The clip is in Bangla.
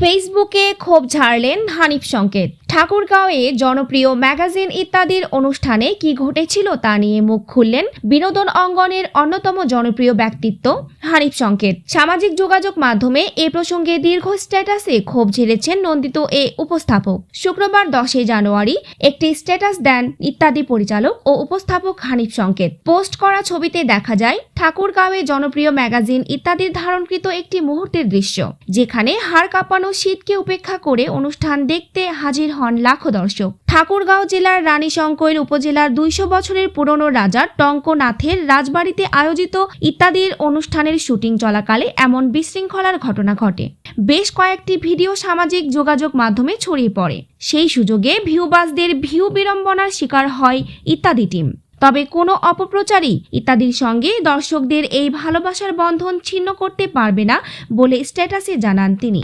ফেসবুকে ক্ষোভ ঝাড়লেন হানিফ সংকেত। ঠাকুরগাঁওয়ে জনপ্রিয় ম্যাগাজিন ইত্যাদির অনুষ্ঠানে কি ঘটেছিল তা নিয়ে মুখ খুললেন বিনোদন অঙ্গনের অন্যতম জনপ্রিয় ব্যক্তিত্ব হানিফ সংকেত সামাজিক যোগাযোগ মাধ্যমে এ প্রসঙ্গে দীর্ঘ স্ট্যাটাসে ক্ষোভ ঝেড়েছেন নন্দিত এ উপস্থাপক। শুক্রবার দশই জানুয়ারি একটি স্ট্যাটাস দেন ইত্যাদি পরিচালক ও উপস্থাপক হানিফ সংকেত পোস্ট করা ছবিতে দেখা যায়, ঠাকুরগাঁওয়ে জনপ্রিয় ম্যাগাজিন ইত্যাদির ধারণকৃত একটি মুহূর্তের দৃশ্য, যেখানে হাড় কাঁপানো শীতকে উপেক্ষা করে অনুষ্ঠান দেখতে হাজির হন লাখো দর্শক। ঠাকুরগাঁও জেলার রানীশঙ্কৈল উপজেলার দুইশো বছরের পুরনো রাজা টঙ্কনাথের রাজবাড়িতে আয়োজিত ইত্যাদির অনুষ্ঠানের শুটিং চলাকালে এমন বিশৃঙ্খলার ঘটনা ঘটে। বেশ কয়েকটি ভিডিও সামাজিক যোগাযোগ মাধ্যমে ছড়িয়ে পড়ে। সেই সুযোগে ভিউবাসদের ভিউ বিড়ম্বনার শিকার হয় ইত্যাদি টিম। তবে কোনো অপপ্রচারই ইত্যাদির সঙ্গে দর্শকদের এই ভালোবাসার বন্ধন ছিন্ন করতে পারবে না বলে স্ট্যাটাসে জানান তিনি।